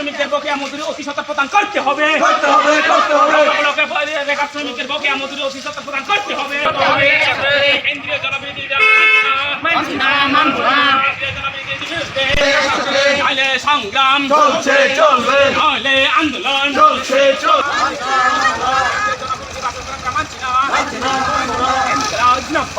শ্রমিকদের বকেয়া মজুরি অতি শতক প্রদান করতে হবে। করতে হবে করতে হবে। ব্লকে বেকার শ্রমিকদের বকেয়া মজুরি অতি শতক প্রদান করতে হবে। কেন্দ্রীয় জনবিধি সংগ্রাম চলছে চলবে নাহলে আন্দোলন চলছে চলবে মানছি না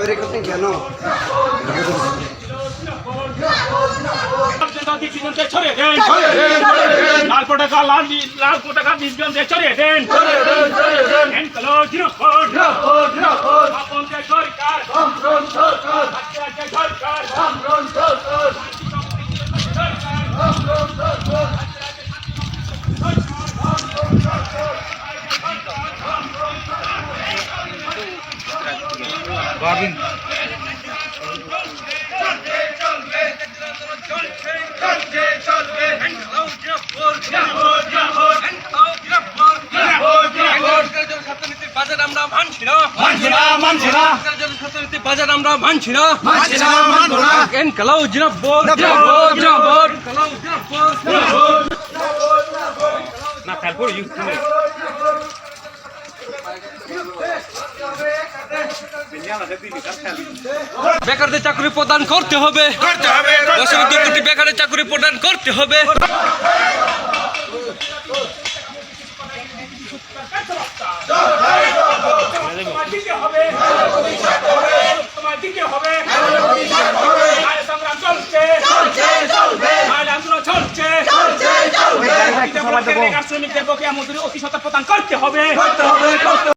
কেন। লাল পতাকা লাল লাল পতাকা ডিসিশনকে ছড়িয়ে দেন সরকার আমরন সরকার আপনাদের সরকার আমরন সরকার আমরন সরকার বাজার আমরা মানছি না মানছি না মানছি না বাজার আমরা মানছি না মানছি না মানবো না না ইউজ করে বেকারদের চাকরি প্রদান করতে হবে। করতে হবে দশমিক দুই কোটি বেকারের চাকরি প্রদান করতে হবে। তোমার দিতে হবে তোমার দিতে হবে নাহলে সংগ্রাম চলছে। নাহলে আন্দোলন চলছে বেকার শ্রমিকদের বকেয়া মজুরি অতি প্রদান করতে হবে। করতে হবে করতে